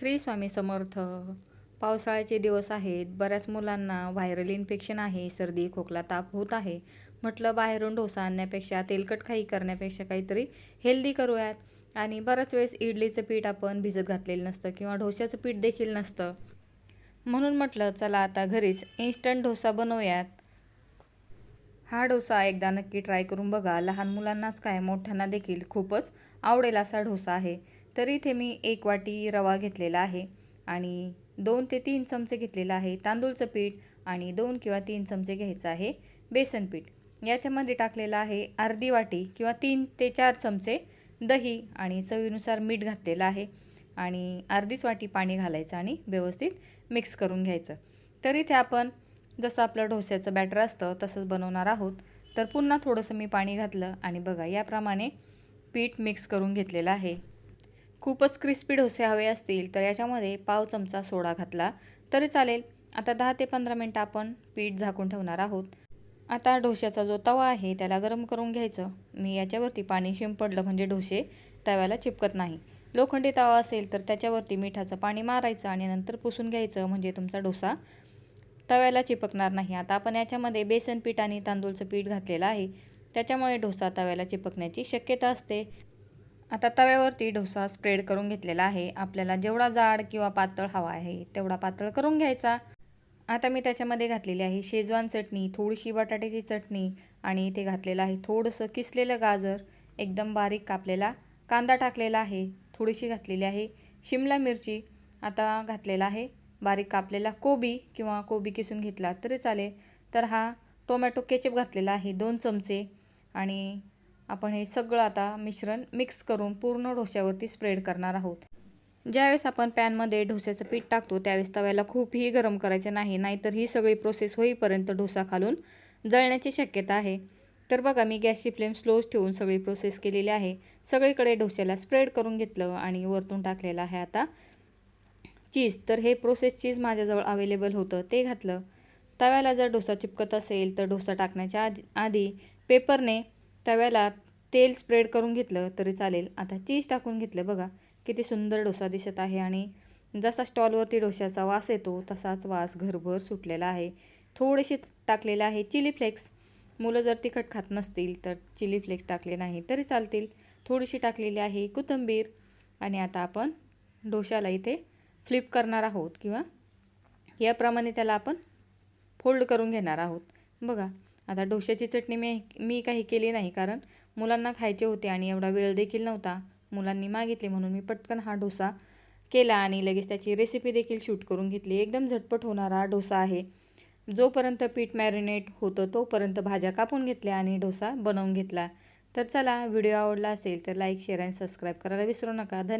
श्री स्वामी समर्थ. पावसाळ्याचे दिवस आहेत. बऱ्याच मुलांना व्हायरल इन्फेक्शन आहे. सर्दी खोकला ताप होत आहे. म्हटलं बाहेरून डोसा आणण्यापेक्षा तेलकट काही करण्यापेक्षा काहीतरी हेल्दी करूयात. आणि बऱ्याच वेळेस इडलीचं पीठ आपण भिजत घातलेलं नसतं किंवा डोश्याचं पीठ देखील नसतं. म्हणून म्हटलं चला आता घरीच इन्स्टंट डोसा बनवूयात. हा डोसा एकदा नक्की ट्राय करून बघा. लहान मुलांनाच काय मोठ्यांना देखील खूपच आवडेल असा डोसा आहे. तर इथे मी एक वाटी रवा घेतलेला आहे आणि दोन ते तीन चमचे घेतलेलं आहे तांदूळचं पीठ आणि दोन किंवा तीन चमचे घ्यायचं आहे बेसन पीठ. याच्यामध्ये टाकलेलं आहे अर्धी वाटी किंवा तीन ते चार चमचे दही आणि चवीनुसार मीठ घातलेलं आहे आणि अर्धीच वाटी पाणी घालायचं आणि व्यवस्थित मिक्स करून घ्यायचं. तर इथे आपण जसं आपलं डोस्याचं बॅटर असतं तसंच बनवणार आहोत. तर पुन्हा थोडंसं मी पाणी घातलं आणि बघा याप्रमाणे पीठ मिक्स करून घेतलेलं आहे. खूपच क्रिस्पी डोसे हवे असतील तर याच्यामध्ये पाव चमचा सोडा घातला तरी चालेल. आता दहा ते पंधरा मिनटं आपण पीठ झाकून ठेवणार आहोत. आता डोश्याचा जो तवा आहे त्याला गरम करून घ्यायचं. मी याच्यावरती पाणी शिंपडलं म्हणजे डोसे तव्याला चिपकत नाही. लोखंडी तवा असेल तर त्याच्यावरती मिठाचं पाणी मारायचं आणि नंतर पुसून घ्यायचं म्हणजे तुमचा डोसा तव्याला चिपकणार नाही. आता आपण याच्यामध्ये बेसन पीठ आणि तांदूळचं पीठ घातलेलं आहे. त्याच्यामुळे डोसा तव्याला चिपकण्याची शक्यता असते. आता तव्यावरती डोसा स्प्रेड करून घेतलेला आहे. आपल्याला जेवढा जाड किंवा पातळ हवा आहे तेवढा पातळ करून घ्यायचा. आता मी त्याच्यामध्ये घातलेली आहे शेजवान चटणी थोडीशी बटाट्याची चटणी आणि इथे घातलेलं आहे थोडंसं किसलेलं गाजर. एकदम बारीक कापलेला कांदा टाकलेला आहे. थोडीशी घातलेली आहे शिमला मिरची. आता घातलेला आहे बारीक कापलेला कोबी किंवा कोबी किसून घेतला तरी चालेल. तर हा टोमॅटो केचप घातलेला आहे दोन चमचे आणि आपण हे सगळं आता मिश्रण मिक्स करून पूर्ण डोश्यावरती स्प्रेड करणार आहोत. ज्यावेळेस आपण पॅनमध्ये ढोस्याचं पीठ टाकतो त्यावेळेस तव्याला खूपही गरम करायचे नाही नाहीतर ही सगळी प्रोसेस होईपर्यंत डोसा खालून जळण्याची शक्यता आहे. तर बघा मी गॅसची फ्लेम स्लोच ठेवून सगळी प्रोसेस केलेली आहे. सगळीकडे ढोस्याला स्प्रेड करून घेतलं आणि वरतून टाकलेलं आहे आता चीज तर हे प्रोसेस चीज माझ्याजवळ अवेलेबल होतं ते घातलं. तव्याला जर डोसा चिपकत असेल तर डोसा टाकण्याच्या आधी आधी पेपरने तव्याला तेल स्प्रेड करून घेतलं तरी चालेल. आता चीज टाकून घेतलं बघा. किती सुंदर डोसा दिसत आहे आणि जसा स्टॉलवरती डोश्याचा वास येतो तसाच वास घरभर सुटलेला आहे. थोडेसे टाकलेले आहे चिली फ्लेक्स मुलं जर तिखट खात नसतील तर चिली फ्लेक्स टाकले नाही तरी चालतील. थोडीशी टाकलेली आहे कोथिंबीर आणि आता आपण डोशाला इथे फ्लिप करणार आहोत किंवा याप्रमाणे त्याला आपण फोल्ड करून घेणार आहोत. बघा आता डोश्याची चटणी मी मी काही केली नाही कारण मुलांना खायचे होते आणि एवढा वेळ देखील नव्हता. मुलांनी मागितले म्हणून मी पटकन हा डोसा केला आणि लगेच त्याची रेसिपी देखील शूट करून घेतली. एकदम झटपट होणारा डोसा आहे. जोपर्यंत पीठ मॅरिनेट होतं तोपर्यंत भाज्या कापून घेतल्या आणि डोसा बनवून घेतला. तर चला व्हिडिओ आवडला असेल तर लाईक शेअर आणि सबस्क्राईब करायला विसरू नका. धन्य